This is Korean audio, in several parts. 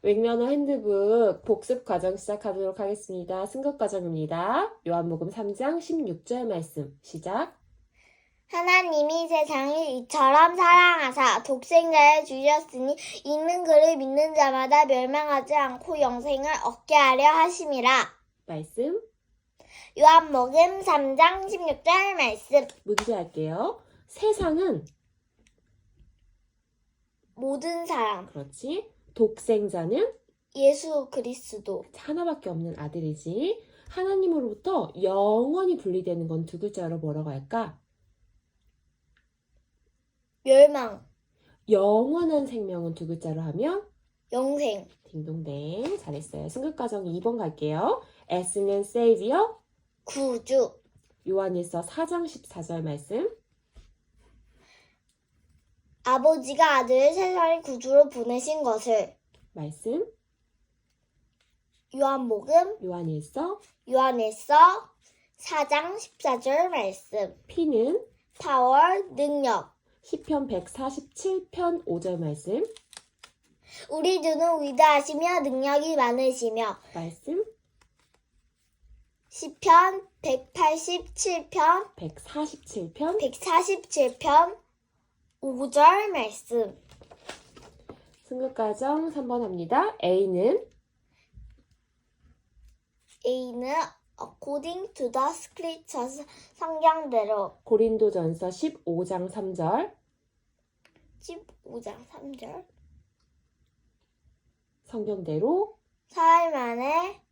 웹러너 핸드북 복습 과정 시작하도록 하겠습니다. 승급 과정입니다. 요한복음 3장 16절 말씀 시작. 하나님이 세상을 이처럼 사랑하사 독생자를 주셨으니 읽는 글을 믿는 자마다 멸망하지 않고 영생을 얻게 하려 하심이라. 말씀 요한복음 3장 16절 말씀. 문제 할게요. 세상은 모든 사람, 그렇지. 독생자는 예수 그리스도, 하나밖에 없는 아들이지. 하나님으로부터 영원히 분리되는 건 두 글자로 뭐라고 할까? 멸망, 영원한 생명은 두 글자로 하면 영생, 딩동댕 잘했어요. 승급 과정 2번 갈게요. S는 Savior, 구주, 요한일서 4장 14절 말씀. 아버지가 아들을 세상의 구주로 보내신 것을 말씀. 요한복음, 요한일서 요한에서 4장 14절 말씀. P는 파워, 능력. 시편 147편 5절 말씀. 우리 주는 위대하시며 능력이 많으시며 말씀. 시편 187편 147편 147편 5절 말씀. 승급 과정 3번 합니다. A는? A는 according to the scriptures 성경대로. 고린도전서 15장 3절. 15장 3절. 성경대로? 사흘 만에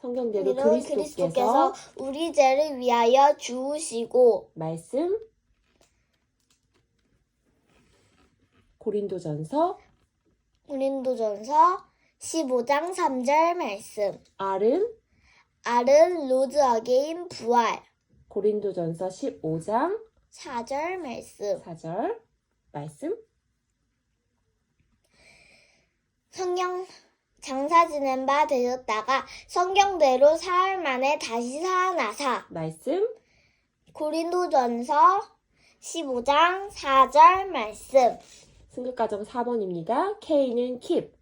성경대로 그리스도께서 그리스도께서 우리 죄를 위하여 죽으시고. 말씀 고린도전서 고린도전서 15장 3절 말씀. R은 R은 로드 어게인 부활. 고린도전서 15장 4절 말씀. 4절 말씀. 성경 장사 지낸 바 되었다가 성경대로 사흘 만에 다시 살아나사. 말씀. 고린도전서 15장 4절 말씀 승급 과정 4번입니다. K는 keep.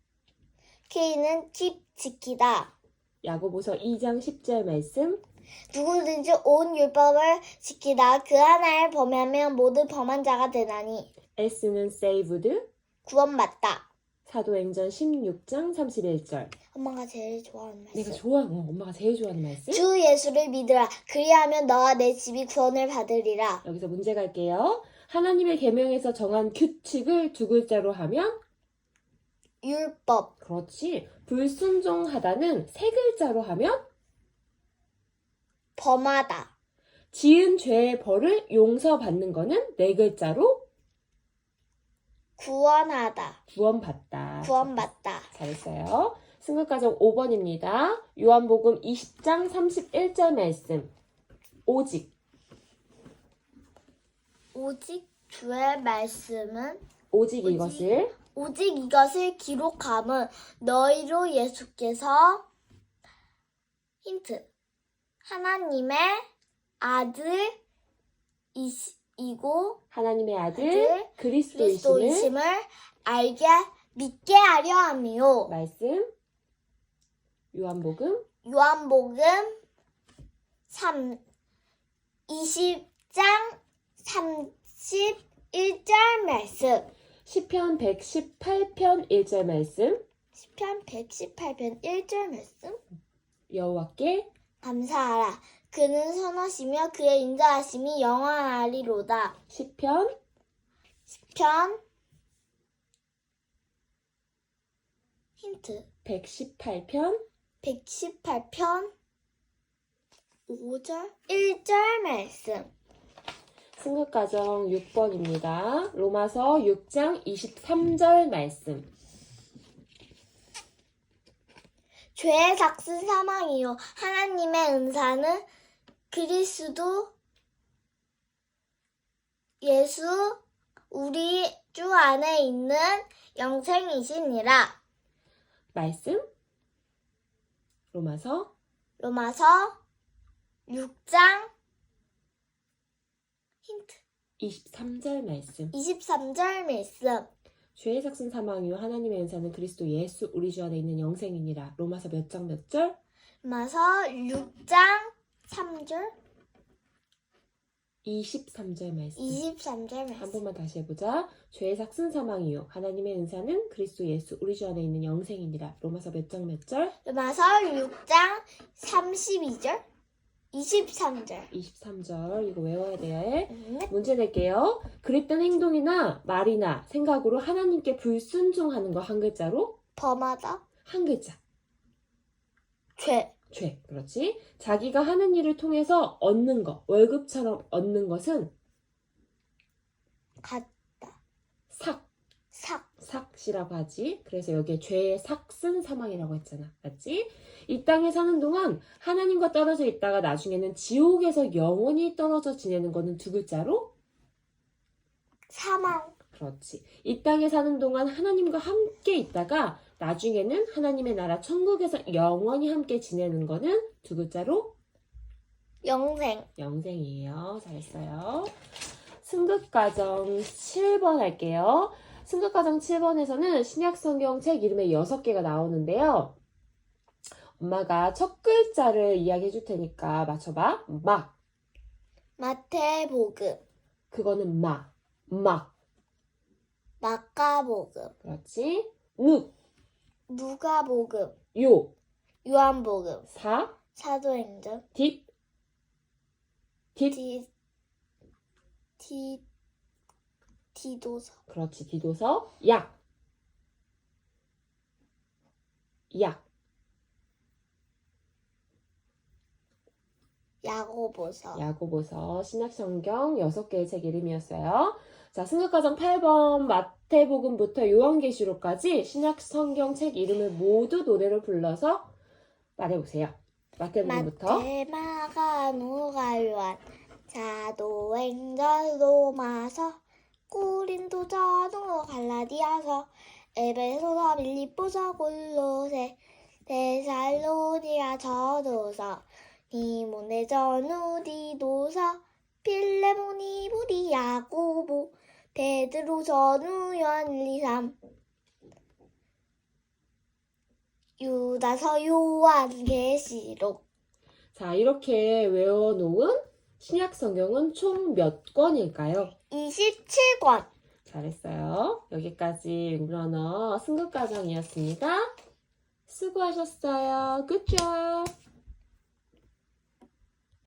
K는 keep 지키다. 야고보서 2장 10절 말씀. 누구든지 온 율법을 지키다. 그 하나를 범하면 모두 범한 자가 되나니. S는 saved. 구원받다. 사도행전 16장 31절. 엄마가 제일 좋아하는 말씀. 내가 좋아하는 어, 엄마가 제일 좋아하는 말씀? 주 예수를 믿으라. 그리하면 너와 내 집이 구원을 받으리라. 여기서 문제 갈게요. 하나님의 계명에서 정한 규칙을 두 글자로 하면 율법 그렇지. 불순종하다는 세 글자로 하면 범하다 지은 죄의 벌을 용서받는 거는 네 글자로 구원하다 구원받다. 구원받다 잘했어요. 승급과정 5번입니다. 요한복음 20장 31절 말씀. 오직, 오직 주의 말씀은 오직 오직. 이것을 오직 이것을 기록함은 너희로 예수께서 힌트 하나님의 아들이고 하나님의 아들, 아들, 그리스도이심을 그리스도이심을 알게 믿게 하려 함이요. 말씀. 요한복음 요한복음 3 20장 31절 말씀. 시편 118편 1절 말씀. 시편 118편 1절 말씀. 여호와께 감사하라. 그는 선하시며 그의 인자하심이 영원하리로다. 시편 시편 힌트 118편 118편 5절 1절 말씀. 승급과정 6번입니다. 로마서 6장 23절 말씀. 죄의 삭은 사망이요 하나님의 은사는 그리스도 예수 우리 주 안에 있는 영생이시니라. 말씀 로마서 로마서 6장 힌트 23절 말씀. 23절 말씀. 죄의 삭슨 사망 이후 하나님의 은사는 그리스도 예수 우리 주 안에 있는 영생이니라. 로마서 몇 장 몇 절? 마서 6장 3절 23절 말씀. 23절 한 말씀. 번만 다시 해보자. 죄의 삭슨 사망 이후 하나님의 은사는 그리스도 예수 우리 주 안에 있는 영생이니라. 로마서 몇 장 몇 절? 마서 6장 32절 23절 23절 이거 외워야 돼. 음, 문제 낼게요. 그랬던 행동이나 말이나 생각으로 하나님께 불순종하는 거 한 글자로 범하다 한 글자. 죄 죄. 그렇지? 자기가 하는 일을 통해서 얻는 거, 월급처럼 얻는 것은 갓 삭, 삭 삭이라고 하지. 그래서 여기에 죄의 삭슨 사망이라고 했잖아. 맞지? 이 땅에 사는 동안 하나님과 떨어져 있다가 나중에는 지옥에서 영원히 떨어져 지내는 거는 두 글자로 사망 그렇지. 이 땅에 사는 동안 하나님과 함께 있다가 나중에는 하나님의 나라 천국에서 영원히 함께 지내는 거는 두 글자로 영생 영생이에요. 잘했어요. 승급과정 7번 할게요. 승급과정 7번에서는 신약성경 책 이름에 6개가 나오는데요. 엄마가 첫 글자를 이야기해 줄 테니까 맞춰봐. 막. 마태복음 그거는 마. 막. 마가복음 그렇지. 늑. 누가복음 요. 요한복음 사. 사도행전 뒷. 뒷. 디, 디, 디도서 그렇지. 디도서. 약. 약. 야고보서 야고보서 신약성경 6개의 책 이름이었어요. 자, 승급과정 8번 마태복음부터 요한계시록까지 신약성경 책 이름을 모두 노래로 불러서 말해보세요. 마태복음부터 마태 마가 누가 요한 사도행전 로마서 고린도 전후 갈라디아서 에베소서 빌립보서 골로새 데살로니가 전후서 디모네 전후 디도서 필레모니 부디 야고보 베드로 전후 요한 1, 2, 3 유다서 요한 계시록 자, 이렇게 외워놓은 신약 성경은 총 몇 권일까요? 27권 잘했어요. 여기까지 잉글러너 승급과정이었습니다. 수고하셨어요. Good job!